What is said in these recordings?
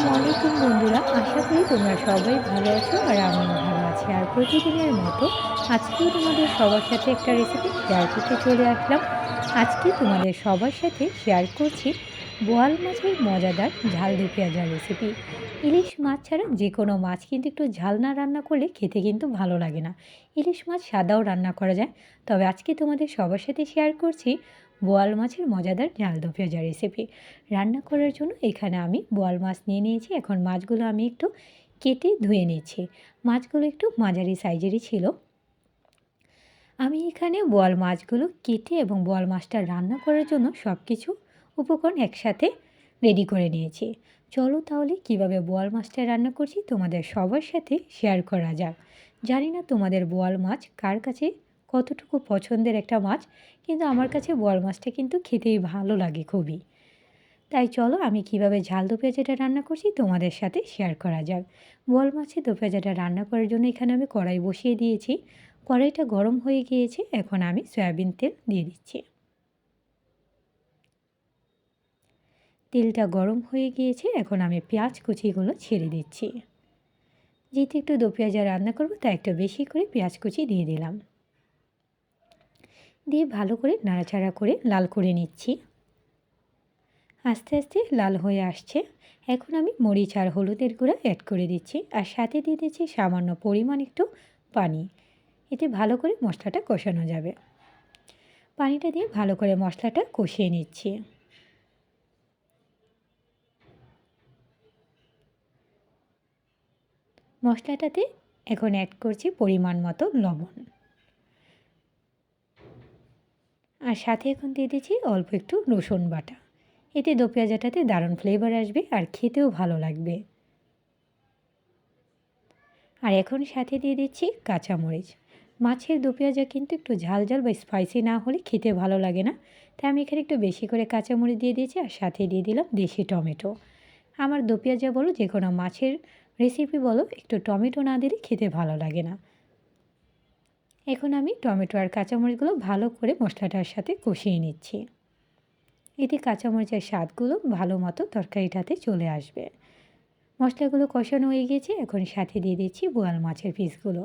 আসসালামু আলাইকুম বন্ধুরা, আশা করি তোমরা সবাই ভালো আছো আর আমিও ভালো আছি। আর প্রতিদিনের মতো আজকেও তোমাদের সবার সাথে একটা রেসিপি শেয়ার করতে চলে আসলাম। আজকে তোমাদের সবার সাথে শেয়ার করছি বোয়াল মাছের মজাদার ঝাল দিয়ে পেঁয়াজার রেসিপি ইলিশ মাছ ছাড়া যে কোনো মাছ কিন্তু একটু ঝাল না রান্না করলে খেতে কিন্তু ভালো লাগে না। ইলিশ মাছ সাদাও রান্না করা যায়। তবে আজকে তোমাদের সবার সাথে শেয়ার করছি বোয়াল মাছের মজাদার ঝাল দো রেসিপি রান্না করার জন্য এখানে আমি বোয়াল মাছ নিয়ে নিয়েছি। এখন মাছগুলো আমি একটু কেটে ধুয়ে নিচ্ছি। মাছগুলো একটু মাঝারি সাইজেরই ছিল। আমি এখানে বোয়াল মাছগুলো কেটে এবং বোয়াল মাছটা রান্না করার জন্য সব কিছু উপকরণ একসাথে রেডি করে নিয়েছি। চলো তাহলে কীভাবে বোয়াল মাছটা রান্না করছি তোমাদের সবার সাথে শেয়ার করা যাক। জানি না তোমাদের বোয়াল মাছ কার কাছে কতটুকু পছন্দের একটা মাছ, কিন্তু আমার কাছে বোয়াল মাছটা কিন্তু খেতেই ভালো লাগে খুবই। তাই চলো আমি কীভাবে ঝাল দো পেঁয়াজাটা রান্না করছি তোমাদের সাথে শেয়ার করা যাক। বোয়াল মাছের দো পেঁয়াজাটা রান্না করার জন্য এখানে আমি কড়াই বসিয়ে দিয়েছি। কড়াইটা গরম হয়ে গিয়েছে, এখন আমি সয়াবিন তেল দিয়ে দিচ্ছি। তেলটা গরম হয়ে গিয়েছে, এখন আমি পেঁয়াজ কুচিগুলো ছেড়ে দিচ্ছি। যেহেতু একটু দো পেঁয়াজা রান্না করব, তাই একটু বেশি করে পেঁয়াজ কুচি দিয়ে দিলাম। দিয়ে ভালো করে নাড়াচাড়া করে লাল করে নিচ্ছি। আস্তে আস্তে লাল হয়ে আসছে। এখন আমি মরিচ আর হলুদের গুঁড়া অ্যাড করে দিচ্ছি আর সাথে দিয়ে দিচ্ছি সামান্য পরিমাণ একটু পানি। এতে ভালো করে মশলাটা কষানো যাবে। পানিটা দিয়ে ভালো করে মশলাটা কষিয়ে নিচ্ছি। মশলাটাতে এখন অ্যাড করছি পরিমাণ মতো লবণ। আর সাথে এখন দিয়ে দিচ্ছি অল্প একটু রসুন বাটা। এতে দো পেঁয়াজাটাতে দারুণ ফ্লেভার আসবে আর খেতেও ভালো লাগবে। আর এখন সাথে দিয়ে দিচ্ছি কাঁচামরিচ। মাছের দো পেঁয়াজা কিন্তু একটু ঝাল ঝাল বা স্পাইসি না হলে খেতে ভালো লাগে না। তাই আমি এখানে একটু বেশি করে কাঁচামরিচ দিয়ে দিয়েছি আর সাথে দিয়ে দিলাম দেশি টমেটো। আমার দো পেঁয়াজা বলো যে কোনো মাছের রেসিপি বলো, একটু টমেটো না দিলে খেতে ভালো লাগে না। এখন আমি টমেটো আর কাঁচামরিচগুলো ভালো করে মশলাটার সাথে কষিয়ে নিচ্ছি। এতে কাঁচামরিচের স্বাদগুলো ভালো মতো তরকারিটাতে চলে আসবে। মশলাগুলো কষানো হয়ে গেছে, এখন সাথে দিয়ে দিচ্ছি বোয়াল মাছের পিসগুলো।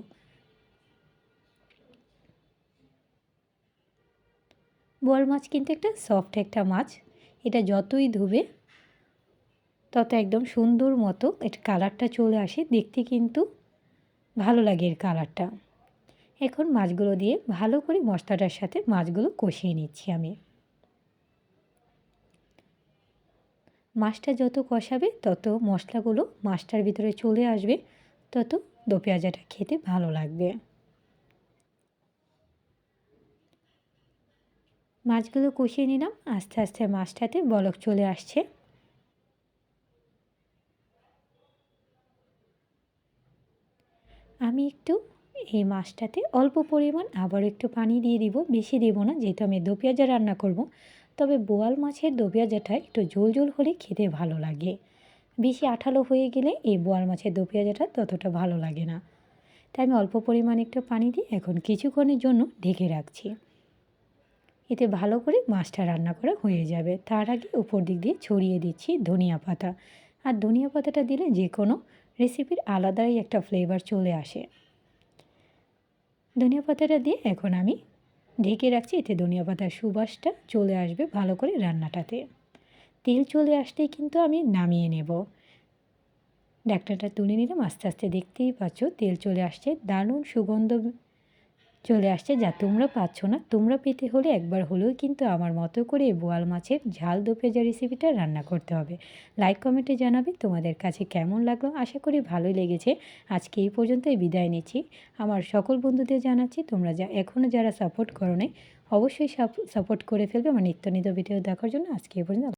বোয়াল মাছ কিন্তু একটা সফট একটা মাছ, এটা যতই ধুবে, তত একদম সুন্দর মতো এর কালারটা চলে আসে, দেখতে কিন্তু ভালো লাগে এর কালারটা। এখন মাছগুলো দিয়ে ভালো করে মশলাটার সাথে মাছগুলো কষিয়ে নিচ্ছি আমি। মাছটা যত কষাবে তত মশলাগুলো মাছটার ভিতরে চলে আসবে, তত দো পেঁয়াজাটা খেতে ভালো লাগবে। মাছগুলো কষিয়ে নিলাম, আস্তে আস্তে মাছটাতে বলক চলে আসছে। আমি একটু এই মাছটাতে অল্প পরিমাণ আবার একটু পানি দিয়ে দিব। বেশি দেবো না, যেহেতু আমি দো পেঁয়াজা রান্না করব। তবে বোয়াল মাছের দো পেঁয়াজাটা একটু ঝোল ঝোল হলে খেতে ভালো লাগে। বেশি আঠালো হয়ে গেলে এই বোয়াল মাছের দো পেঁয়াজাটা ততটা ভালো লাগে না। তাই আমি অল্প পরিমাণ একটু পানি দিয়ে এখন কিছুক্ষণের জন্য ঢেকে রাখছি। এতে ভালো করে মাছটা রান্না করা হয়ে যাবে। তার আগে উপর দিক দিয়ে ছড়িয়ে দিচ্ছি ধনিয়া পাতা। আর ধনিয়া পাতাটা দিলে যে কোনো রেসিপির আলাদাই একটা ফ্লেভার চলে আসে। ধনিয়া পাতাটা দিয়ে এখন আমি ঢেকে রাখছি। এতে ধনিয়া পাতার সুবাসটা চলে আসবে ভালো করে রান্নাটাতে। তেল চলে আসতেই কিন্তু আমি নামিয়ে নেব। ডাক্তারটা তুলে নিলাম। আস্তে আস্তে দেখতেই পাচ্ছ তেল চলে আসছে। দারুণ সুগন্ধ চলে আসছে যা তোমরা পাচ্ছ না। তোমরা পেতে হলে একবার হলেও কিন্তু আমার মতো করে বোয়াল মাছের ঝাল দো রেসিপিটা রান্না করতে হবে। লাইক কমেন্টে জানাবে তোমাদের কাছে কেমন লাগল। আশা করি ভালোই লেগেছে। আজকে এই পর্যন্তই বিদায় নিচ্ছি। আমার সকল বন্ধুদের জানাচ্ছি, তোমরা যা এখনও যারা সাপোর্ট করো নাই অবশ্যই সাপোর্ট করে ফেলবে। আমার নিত্য নিত্য ভিডিও দেখার জন্য আজকে এই পর্যন্ত।